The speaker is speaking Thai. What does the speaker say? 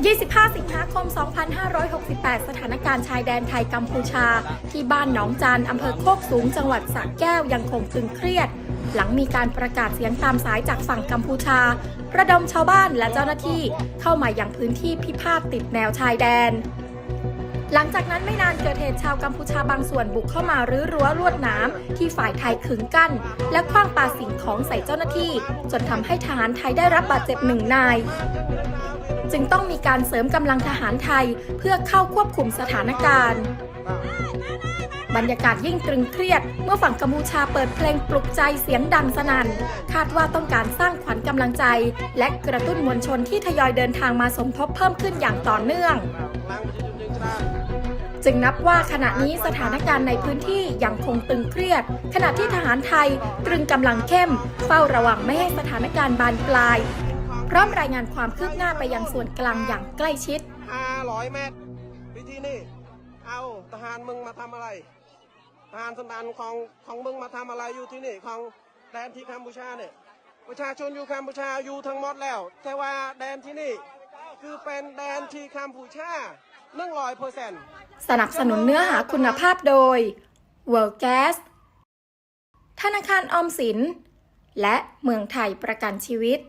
25 สิงหาคม 2568 สถานการณ์ชายแดนไทยกัมพูชา ที่บ้านหนองจานอำเภอโคกสูง จังหวัดสระแก้วยังคงตึงเครียด หลังมีการประกาศเสียงตามสายจากฝั่งกัมพูชา ระดมชาวบ้านและเจ้าหน้าที่เข้ามายังพื้นที่พิพาทติดแนวชายแดน หลังจากนั้นไม่นานเกิดเหตุชาวกัมพูชาบางส่วนบุกเข้ามารื้อรั้วลวดหน้ำที่ฝ่ายไทยขึงกั้น และคว้างปาสิ่งของใส่เจ้าหน้าที่ จนทำให้ทหารไทยได้รับบาดเจ็บหนึ่งนาย จึงต้องมีการเสริมกำลังทหารไทยเพื่อเข้าควบคุมสถานการณ์ บรรยากาศยิ่งตรึงเครียด เมื่อฝั่งกัมพูชาเปิดเพลงปลุกใจเสียงดังสนั่น คาดว่าต้องการสร้างขวัญกำลังใจ และกระตุ้นมวลชนที่ทยอยเดินทางมาสมทบเพิ่มขึ้นอย่างต่อเนื่องจึงนับว่าขณะนี้สถานการณ์ในพื้นที่ยังคงตึงเครียด ขณะที่ทหารไทยตรึงกำลังเข้ม เฝ้าระวังไม่ให้สถานการณ์บานปลาย พร้อมรายงานความคืบหน้าไปยังส่วนกลางอย่างใกล้ชิด 500 เมตร วิธีนี้ เอาทหารมึงมาทำอะไร ทหารสันดานของของมึงมาทำอะไรอยู่ที่นี่ของแดนที่กัมพูชาเนี่ย ประชาชนอยู่กัมพูชาอยู่ทั้งหมดแล้ว แต่ว่าแดนที่นี่คือเป็นแดนที่กัมพูชา100เปอร์เซ็นต์สนับสนุนเนื้อหาคุณภาพโดย World Gas ธนาคารออมสิน และเมืองไทยประกันชีวิต